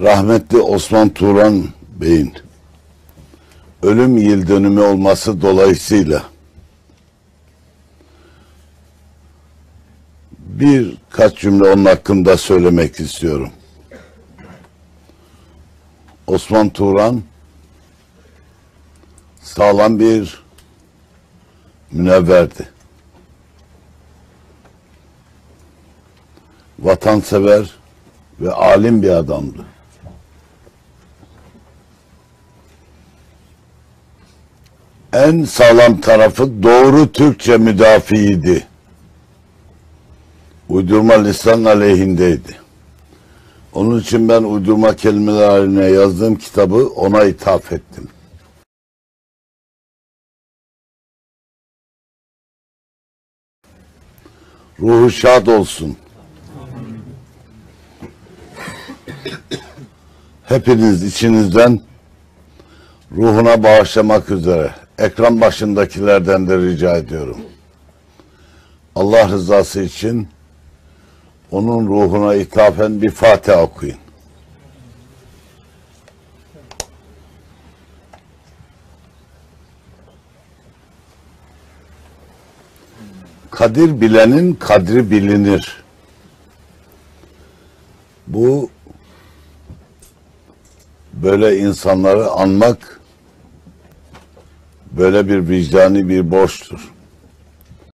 rahmetli Osman Turan Bey'in ölüm yıl dönümü olması dolayısıyla birkaç cümle onun hakkında söylemek istiyorum. Osman Turan sağlam bir münevverdi. Vatansever ve alim bir adamdı. En sağlam tarafı doğru Türkçe müdafiiydi. Uydurma lisan aleyhindeydi. Onun için ben uydurma kelimeler haline yazdığım kitabı ona ithaf ettim. Ruhu şad olsun. Hepiniz içinizden ruhuna bağışlamak üzere ekran başındakilerden de rica ediyorum. Allah rızası için onun ruhuna ithafen bir Fatiha okuyun. Kadir bilenin kadri bilinir. Bu böyle insanları anmak böyle bir vicdani bir borçtur.